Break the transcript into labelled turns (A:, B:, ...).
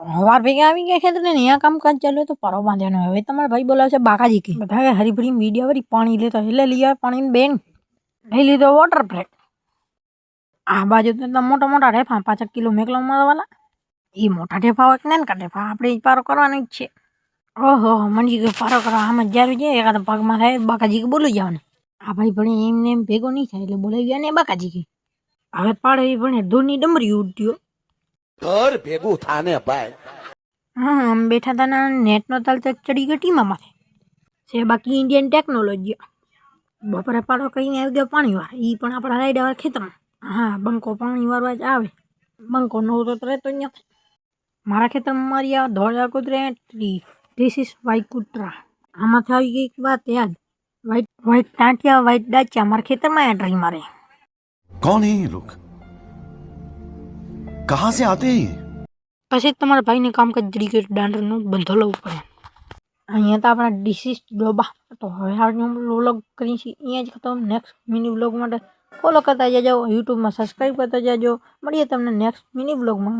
A: હવાર ભેગા આવી ગયા ખેતર ને અહીંયા કામકાજ ચાલ્યો તો પરો બાંધ્યાનો હવે તમારા ભાઈ બોલાવશે બાકાજી કે. બધા હરીભરી મીડિયા વળી પાણી લેતો એટલે આવે પાણી બેન. લઈ લીધો વોટર બ્રેક આ બાજુ તો મોટા મોટા ઢેફા, પાંચ કિલો મેકલો મારવાના એ મોટા ઢેફા હોય કે નાનકા ઢેફા, આપણે પારો કરવાનો જ છે. ઓહો, મંજી ગયો પારો કરવા. આમ જ્યારે જાય, એકાદ પગમાં થાય બાકાજી કે બોલી જવાનું. આ ભાઈ ભણી એમને એમ ભેગો નહીં થાય, એટલે બોલાવી ગયા ને બાકાજી કે. હવે પાડે ભણે ધૂળની ડમરી ઉડ્યો.
B: ઘર ભેગું થાને ભાઈ.
A: હા આમ બેઠા હતા ના નેટનો તાલ તો ચડી ગયો ટીમા છે બાકી ઇન્ડિયન ટેકનોલોજી બપોરે પાડો કહીને આવી ગયો પાણીવાર એ પણ આપણા રાઈડા ખેતરમાં. હા બંકો પાણી પાણીવાર જ આવે. બંકો નો તો રહેતો જ નથી. મારા ખેતરમાં મારી આ ધોળા કુતરે એન્ટ્રી ધીસ ઇઝ વાઇટ કુતરા. આમાંથી આવી ગઈ એક વાત યાદ. વાઇટ વાઇટ ટાંટિયા વાઇટ ડાચા. મારા ખેતરમાં એન્ટ્રી મારે.
C: કોણ હે લોક? कहां से आते हैं ये
A: પછી જ તમારા ભાઈને કામકાજ જડી ગયું દાંડરનું બંધો લેવું પડે અહીંયા તો આપણા ડિસીસ ડોબા તો હવે આજનો વ્લોગ કરીએ છીએ અહીંયા જ ખતમ નેક્સ્ટ મિની વ્લોગ માટે ફોલો કરતા જજો યુટ્યુબમાં સબસ્ક્રાઈબ કરતા જજો મળીએ તમને નેક્સ્ટ મિની વ્લોગમાં